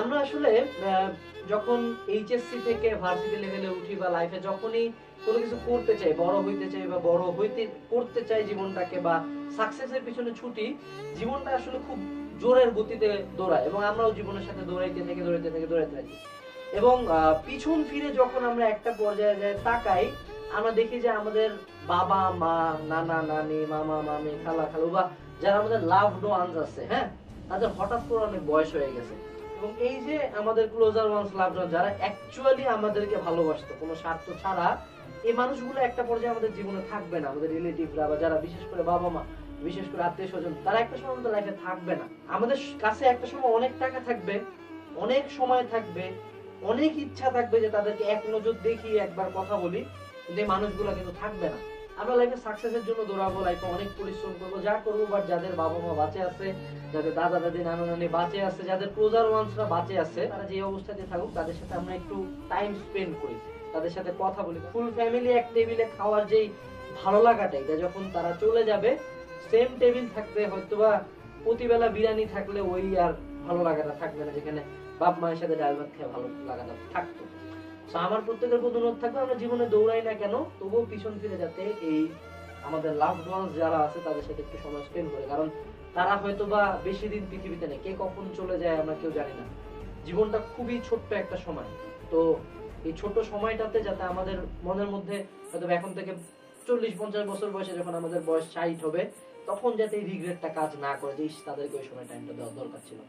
আমরা আসলে যখন এইচএসসি থেকে ভার্সিটি লেভেলে উঠি বা লাইফে যখনই কোনো কিছু করতে চাই, বড় হইতে চাই বা বড় হইতে, করতে চাই জীবনটাকে বা সাকসেসের পিছনে ছুটি, জীবনটা আসলে খুব জোরের গতিতে দৌড়ায় এবং আমরাও জীবনের সাথে দৌড়াইতে থেকে দৌড়াইতে থেকে দৌড়াইতে থাকি। এবং পিছন ফিরে যখন আমরা একটা পর্যায়ে যায় তাকাই, আমরা দেখি যে আমাদের বাবা, মা, নানা, নানি, মামা, মামি, খালা খালু বা যারা আমাদের লাভ ওয়ান্স আছে হ্যাঁ? তাদের হঠাৎ করে অনেক বয়স হয়ে গেছে। এবং এই যে আমাদের ক্লোজার ওয়ান্স লাভ যারা অ্যাকচুয়ালি আমাদেরকে ভালোবাসতো, কোনো স্বার্থ ছাড়া, এই মানুষগুলো একটা পর্যায়ে আমাদের জীবনে থাকবে না। আমাদের রিলেটিভরা বা যারা বিশেষ করে বাবা মা, বিশেষ করে আত্মীয় স্বজন, তারা একটা সময় আমাদের লাইফে থাকবে না। আমাদের কাছে একটা সময় অনেক টাকা থাকবে, অনেক সময় থাকবে, অনেক ইচ্ছা থাকবে যে তাদেরকে এক নজর দেখি একবার কথা বলি, কিন্তু এই মানুষগুলো কিন্তু থাকবে না। আমরা লাইফে সাকসেসের জন্য দৌড়াবো লাইফে অনেক পরিশ্রম করব, যা করব বাট যাদের বাবা মা বাঁচে আছে, যাদের দাদা দাদি নানা নানি বাঁচে আছে, যাদের ক্লোজার ওয়ান্সরা বাঁচে আছে, তারা যে অবস্থাতে থাকুক, তাদের সাথে আমরা একটু টাইম স্পেন্ড করি। তাদের সাথে কথা বলি। ফুল ফ্যামিলি এক টেবিলে খাওয়ার যেই ভালো লাগাটা এটা যখন তারা চলে যাবে সেম টেবিল থাকবে হয়তোবা প্রতিবেলা বিরিয়ানি থাকলে ওই আর ভালো লাগাটা থাকবে না, যেখানে বাপ মায়ের সাথে ডাল ভাত খেয়ে ভালো লাগাটা থাকতো। তো আমার প্রত্যেকের প্রতি অনুরোধ থাকবে, আমরা জীবনে দৌড়াই না কেন, তবুও পিছন ফিরে যাতে এই আমাদের লাভড ওয়ান্স যারা আছে, তাদের সাথে একটু সময় স্পেন্ড করে। কারণ তারা হয়তো বা বেশি দিন পৃথিবীতে নেই। কে কখন চলে যায় আমরা কেউ জানি না। জীবনটা খুবই ছোট্ট একটা সময়। তো এই ছোট সময়টাতে যাতে আমাদের মনের মধ্যে হয়তো এখন থেকে চল্লিশ, পঞ্চাশ বছর বয়সে যখন আমাদের বয়স ষাট হবে, তখন যাতে এই রিগ্রেটটা কাজ না করে যে তাদেরকে ওই সময় টাইমটা দেওয়া দরকার ছিল।